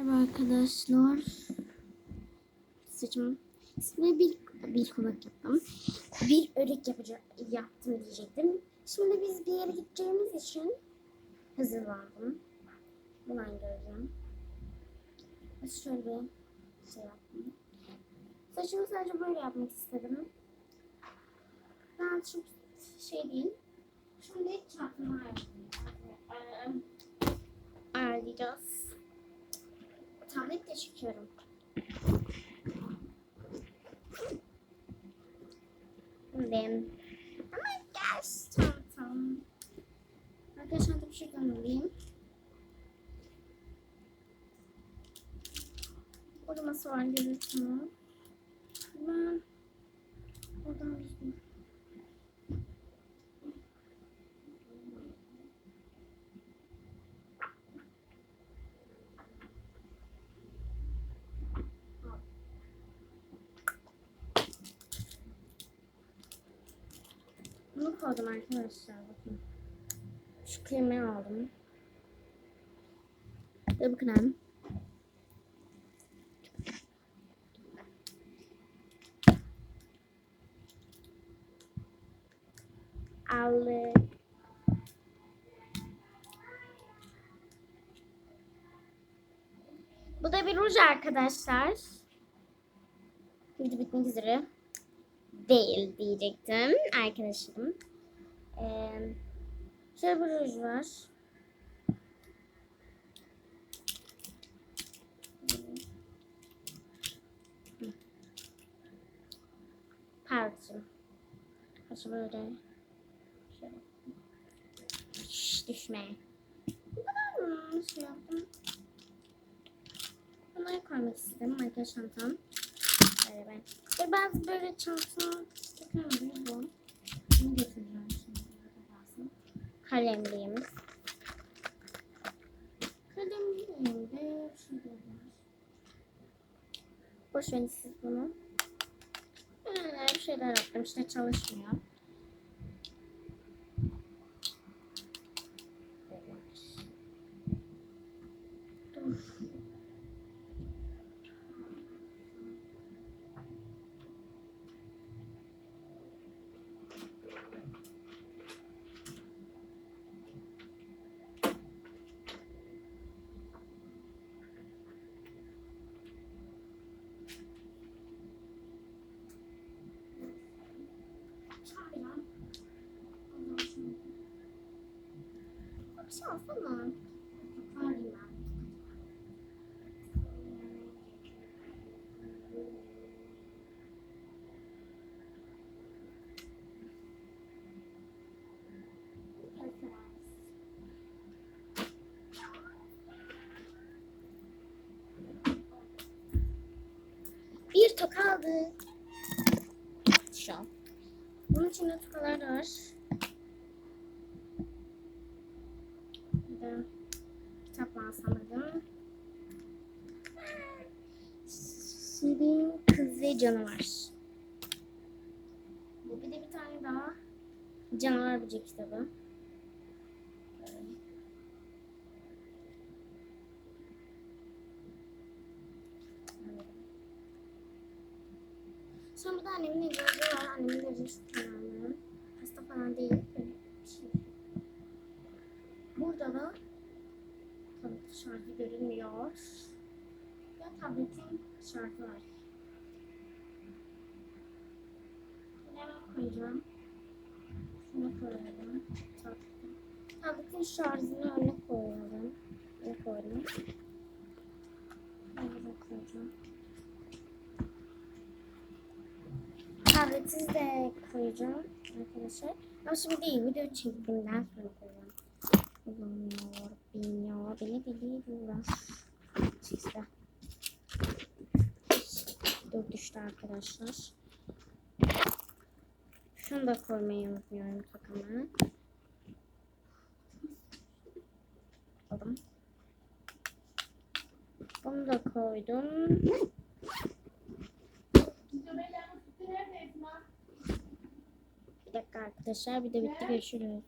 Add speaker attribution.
Speaker 1: Merhaba arkadaşlar. Saçımı size bir bir kulak yaptım. Bir örek yapacağım, yaptım diyecektim. Şimdi biz bir yere gideceğimiz için hazırlandım. Buradan göreceğim. Şöyle bir şey yaptım. Saçımı sadece böyle yapmak istedim. Ben çok şey değil. Şimdi çarpma ayarlayacağız. Tabletle çekiyorum. Şimdi ama gel çantam. Arkadaşlar bir şey göndereyim. Burada masa var görürsünüz. Ben oradan bir Koydum arkadaşlar bakın. Şu kremayı aldım. Ve bu krem. Aldık. Bu da bir ruj arkadaşlar. Video bitmek üzere değil diyecektim arkadaşım. Ee, ruj var. Pardon. Kaşı böyle. Şöyle. Şş, düşme. Bu kadar mı? Nasıl yaptım? Bunları koymak istedim arkadaşlar tam. Böyle ben. Ve bazı böyle çanta takıyorum bu. Bunu. Kalsın. Kalemliğimiz. Kalemliğimde şurada var. Boş verin siz bunu. Böyle bir şeyler yaptım işte çalışmıyor. Bir şey alsana. Aldık. Şu an. Bunun içinde tokalar da var. Bir de var sanırım. Şirin Kız ve Canavar. Bu bir de bir tane daha Canavar Böcek kitabı. Sonra burada annemin ilacı var. Annemin ilacı çok önemli. Hasta falan değil. Böyle bir şey. Burada da tabii şarjı görünmüyor. Ve tabletin şarjı var. Hemen koyacağım. Şunu koyalım. Tabletin. Tabletin şarjını önüne koyalım. Ne koydum? Bunu koyacağım. Tableti de koyacağım arkadaşlar. Ama şimdi değil, video çektiğimden sonra koyacağım. Bilmiyor, bilmiyor, bile bile İşte. Dur düştü arkadaşlar. Şunu da koymayı unutmuyorum takımı. Aldım. Bunu da koydum. Bir dakika arkadaşlar bir de bitti görüşürüz.